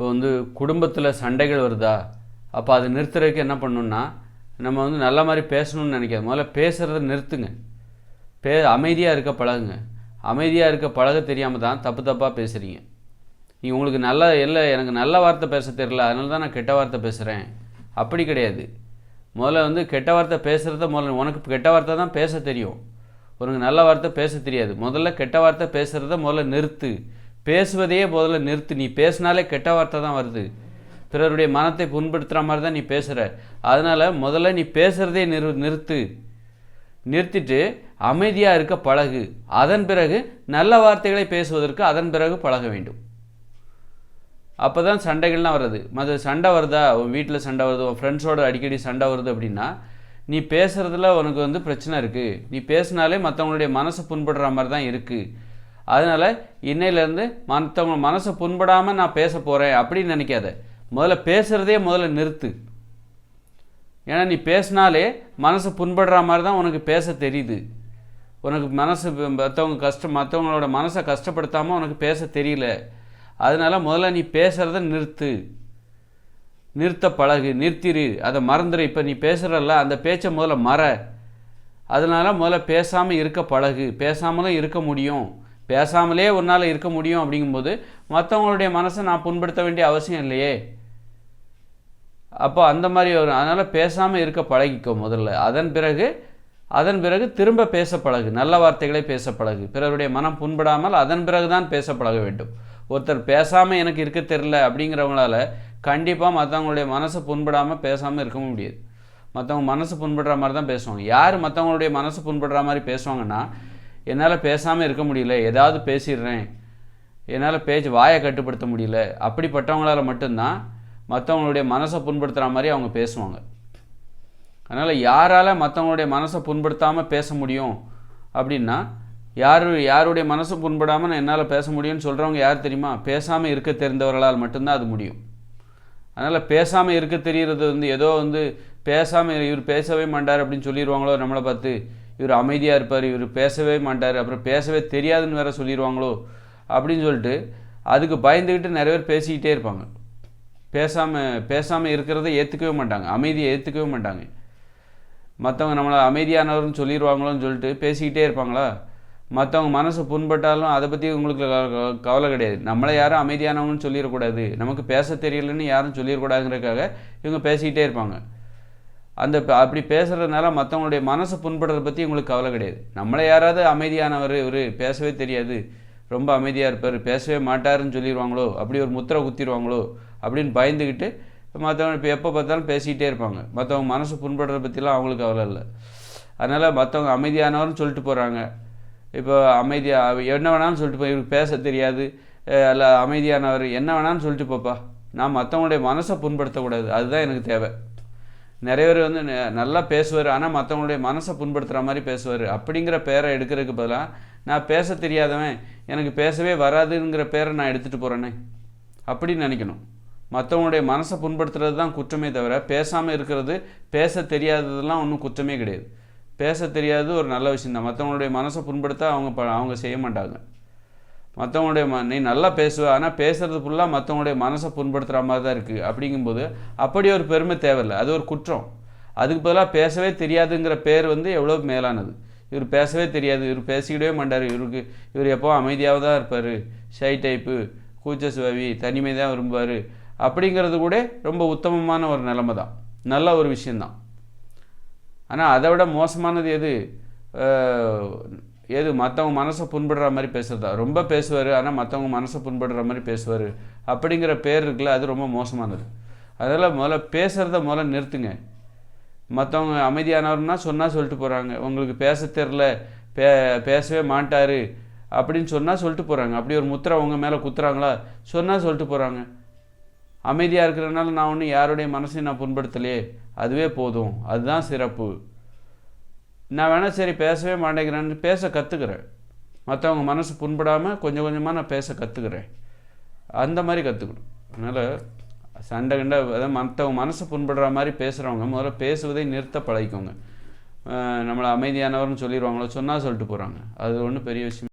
இப்போ வந்து குடும்பத்தில் சண்டைகள் வருதா? அப்போ அதை நிறுத்துறதுக்கு என்ன பண்ணணுன்னா நம்ம வந்து நல்ல மாதிரி பேசணும்னு நினைக்காது. முதல்ல பேசுகிறத நிறுத்துங்க. பே அமைதியாக இருக்க பழகுங்க. அமைதியாக இருக்க பழக தெரியாமல் தான் தப்பு தப்பாக பேசுகிறீங்க நீங்கள் உங்களுக்கு நல்ல இல்லை எனக்கு நல்ல வார்த்தை பேச தெரியல அதனால தான் நான் கெட்ட வார்த்தை பேசுகிறேன் அப்படி கிடையாது. முதல்ல வந்து கெட்ட வார்த்தை பேசுகிறத முதல்ல உனக்கு கெட்ட வார்த்தை தான் பேச தெரியும். உனக்கு நல்ல வார்த்தை பேச தெரியாது. முதல்ல கெட்ட வார்த்தை பேசுகிறத முதல்ல நிறுத்து. பேசுவதையே முதல்ல நிறுத்து. நீ பேசினாலே கெட்ட வார்த்தை தான் வருது. பிறருடைய மனத்தை புண்படுத்துகிற மாதிரி தான் நீ பேசுகிற அதனால் முதல்ல நீ பேசுகிறதே நிறு நிறுத்து. நிறுத்திட்டு அமைதியாக இருக்க பழகு. அதன் பிறகு நல்ல வார்த்தைகளை பேசுவதற்கு அதன் பிறகு பழக வேண்டும். அப்போ தான் சண்டைகள்லாம் வருது மற்ற சண்டை வருதா? உன் வீட்டில் சண்டை வருது. உன் ஃப்ரெண்ட்ஸோட அடிக்கடி சண்டை வருது அப்படின்னா நீ பேசுகிறதுல உனக்கு வந்து பிரச்சனை இருக்குது நீ பேசினாலே மற்றவங்களுடைய மனசை புண்படுற மாதிரி தான் இருக்குது அதனால் இன்னையிலேருந்து மற்றவங்க மனசை புண்படாமல் நான் பேச போகிறேன் அப்படின்னு நினைக்காத. முதல்ல பேசுகிறதே முதல்ல நிறுத்து. ஏன்னா நீ பேசினாலே மனசு புண்படுற மாதிரி தான் உனக்கு பேச தெரியுது. உனக்கு மனசு மற்றவங்க கஷ்டம் மற்றவங்களோட மனசை கஷ்டப்படுத்தாமல் உனக்கு பேச தெரியல. அதனால முதல்ல நீ பேசுகிறத நிறுத்து. நிறுத்த பழகு நிறுத்திரு. அதை மறந்துடு இப்போ நீ பேசுகிறல்ல அந்த பேச்சை முதல்ல மற. அதனால் முதல்ல பேசாமல் இருக்க பழகு. பேசாமலும் இருக்க முடியும். பேசாமலே உன்னால் இருக்க முடியும் அப்படிங்கும்போது மற்றவங்களுடைய மனசை நான் புண்படுத்த வேண்டிய அவசியம் இல்லையே. அப்போ அந்த மாதிரி ஒரு அதனால் பேசாமல் இருக்க பழகிக்கோ முதல்ல. அதன் பிறகு அதன் பிறகு திரும்ப பேச பழகு. நல்ல வார்த்தைகளை பேச பழகு. பிறருடைய மனம் புண்படாமல் அதன் பிறகு தான் பேச பழக வேண்டும். ஒருத்தர் பேசாமல் எனக்கு இருக்க தெரில அப்படிங்கிறவங்களால கண்டிப்பாக மற்றவங்களுடைய மனசை புண்படாமல் பேசாமல் இருக்க முடியாது. மற்றவங்க மனசு புண்படுற மாதிரி தான் பேசுவாங்க. யார் மற்றவங்களுடைய மனசு புண்படுற மாதிரி பேசுவாங்கன்னா என்னால் பேசாமல் இருக்க முடியல ஏதாவது பேசிடுறேன். என்னால் பேச்சு வாயை கட்டுப்படுத்த முடியல. அப்படிப்பட்டவங்களால் மட்டும்தான் மற்றவங்களுடைய மனசை புண்படுத்துகிற மாதிரி அவங்க பேசுவாங்க. அதனால் யாரால் மற்றவங்களுடைய மனசை புண்படுத்தாமல் பேச முடியும் அப்படின்னா யார் யாருடைய மனசு புண்படாமல் என்னால் பேச முடியும்னு சொல்கிறவங்க யார் தெரியுமா? பேசாமல் இருக்க தெரிந்தவர்களால் மட்டும்தான் அது முடியும். அதனால் பேசாமல் இருக்க தெரிகிறது வந்து ஏதோ வந்து பேசாமல் இவர் பேசவே மாட்டார் அப்படின்னு சொல்லிடுவாங்களோ நம்மளை பார்த்து. இவர் அமைதியாக இருப்பார் இவர் பேசவே மாட்டார் அப்புறம் பேசவே தெரியாதுன்னு வேற சொல்லிடுவாங்களோ அப்படின்னு சொல்லிட்டு அதுக்கு பயந்துக்கிட்டு நிறைய பேர் பேசிக்கிட்டே இருப்பாங்க. பேசாமல் பேசாமல் இருக்கிறத ஏற்றுக்கவே மாட்டாங்க அமைதியை ஏற்றுக்கவே மாட்டாங்க. மற்றவங்க நம்மளை அமைதியானவர்னு சொல்லிடுவாங்களோன்னு சொல்லிட்டு பேசிக்கிட்டே இருப்பாங்களா? மற்றவங்க மனசு புண்பட்டாலும் அதை பற்றி உங்களுக்கு க- கவலை கிடையாது. நம்மளை யாரும் அமைதியானவங்கன்னு சொல்லிடக்கூடாது. நமக்கு பேச தெரியலன்னு யாரும் சொல்லிடக்கூடாதுங்கிறதுக்காக இவங்க பேசிக்கிட்டே இருப்பாங்க. அந்த அப்படி பேசுகிறதுனால மற்றவங்களுடைய மனசு புண்படுறதை பற்றி உங்களுக்கு கவலை கிடையாது. நம்மளை யாராவது அமைதியானவர் இவர் பேசவே தெரியாது. ரொம்ப அமைதியாக இருப்பார். பேசவே மாட்டாருன்னு சொல்லிடுவாங்களோ அப்படி ஒரு முத்திரை குத்திடுவாங்களோ அப்படின்னு பயந்துக்கிட்டு மற்றவங்க இப்போ எப்போ பார்த்தாலும் பேசிக்கிட்டே இருப்பாங்க. மற்றவங்க மனசு புண்படுறதை பற்றிலாம் அவங்களுக்கு கவலை இல்லை. அதனால் மற்றவங்க அமைதியானவர்னு சொல்லிட்டு போகிறாங்க இப்போ அமைதியாக என்ன வேணாலும் சொல்லிட்டு போய் இவருக்கு பேச தெரியாது. அல்ல அமைதியானவர் என்ன வேணாலும் சொல்லிட்டு போப்பா. நான் மற்றவங்களுடைய மனசை புண்படுத்தக்கூடாது. அதுதான் எனக்கு தேவை. நிறைய பேர் வந்து நல்லா பேசுவார் ஆனால் மற்றவங்களுடைய மனசை புண்படுத்துகிற மாதிரி பேசுவார். அப்படிங்கிற பேரை எடுக்கிறதுக்கு பதிலாக நான் பேச தெரியாதவன் எனக்கு பேசவே வராதுங்கிற பேரை நான் எடுத்துகிட்டு போகிறேனே அப்படின்னு நினைக்கணும். மற்றவங்களுடைய மனசை புண்படுத்துறது தான் குற்றமே தவிர பேசாமல் இருக்கிறது பேச தெரியாததெல்லாம் ஒன்றும் குற்றமே கிடையாது. பேச தெரியாதது ஒரு நல்ல விஷயம் தான் மற்றவங்களுடைய மனசை புண்படுத்த அவங்க ப- அவங்க செய்ய மாட்டாங்க. மற்றவங்களுடைய ம நீ நல்லா பேசுவ ஆனால் பேசுறது ஃபுல்லாக மற்றவங்களுடைய மனசை புண்படுத்துகிற மாதிரி தான் இருக்குது அப்படிங்கும்போது அப்படி ஒரு பெருமை தேவையில்லை. அது ஒரு குற்றம். அதுக்கு பதிலாக பேசவே தெரியாதுங்கிற பேர் வந்து எவ்வளோ மேலானது. இவர் பேசவே தெரியாது. இவர் பேசிக்கிடவே மாட்டார். இவருக்கு இவர் எப்போ அமைதியாக தான் இருப்பார். ஷை டைப்பு கூச்ச சுவாவி தனிமை தான் விரும்புவார். அப்படிங்கிறது கூட ரொம்ப உத்தமமான ஒரு நிலைமை தான். நல்ல ஒரு விஷயந்தான் ஆனால் அதை விட மோசமானது எது? எது மற்றவங்க மனசை புண்படுற மாதிரி பேசுறதா ரொம்ப பேசுவார் ஆனால் மற்றவங்க மனசை புண்படுற மாதிரி பேசுவார். அப்படிங்கிற பேர் இருக்குல்ல அது ரொம்ப மோசமானது. அதனால் முதல்ல பேசுகிறத முதல்ல நிறுத்துங்க. மற்றவங்க அமைதியானவர்னா சொன்னால் சொல்லிட்டு போகிறாங்க உங்களுக்கு பேச தெரில பே பேசவே மாட்டார் அப்படின்னு சொன்னால் சொல்லிட்டு போகிறாங்க அப்படி ஒரு முத்திரை அவங்க மேலே குத்துறாங்களா? சொன்னால் சொல்லிட்டு போகிறாங்க அமைதியாக இருக்கிறதுனால நான் ஒன்றும் யாருடைய மனசையும் நான் புண்படுத்தலையே. அதுவே போதும். அதுதான் சிறப்பு. நான் வேணால் சரி பேசவே மாட்டேங்கிறேன்னு பேச கற்றுக்கிறேன் மற்றவங்க மனசு புண்படாமல் கொஞ்சம் கொஞ்சமாக நான் பேச கற்றுக்கிறேன் அந்த மாதிரி கற்றுக்கணும் அதனால் சண்டை கண்டை அதாவது மற்றவங்க மனசு புண்படுற மாதிரி பேசுகிறவங்க முதல்ல பேசுவதை நிறுத்த பழகிக்கோங்க. நம்மளை அமைதியானவர்னு சொல்லிடுவாங்களோ சொன்னால் சொல்லிட்டு போகிறாங்க அது ஒன்றும் பெரிய விஷயம்